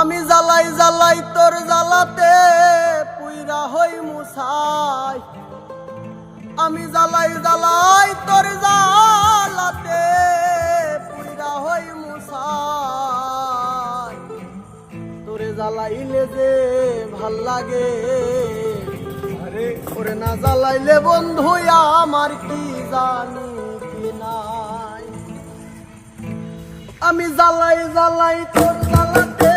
আমি জ্বালাই জ্বালাই তোর জ্বালাতে পুইরা হই মুসাই আমি জ্বালাই জ্বালাই তোর জ্বালাতে পুইরা হই মুসাই তোরে জ্বালাইলে যে ভালো লাগে, আরে ওরে না জ্বালাইলে বন্ধু আমার কি জানি কি নাই। আমি জ্বালাই জ্বালাই তোর জ্বালাতে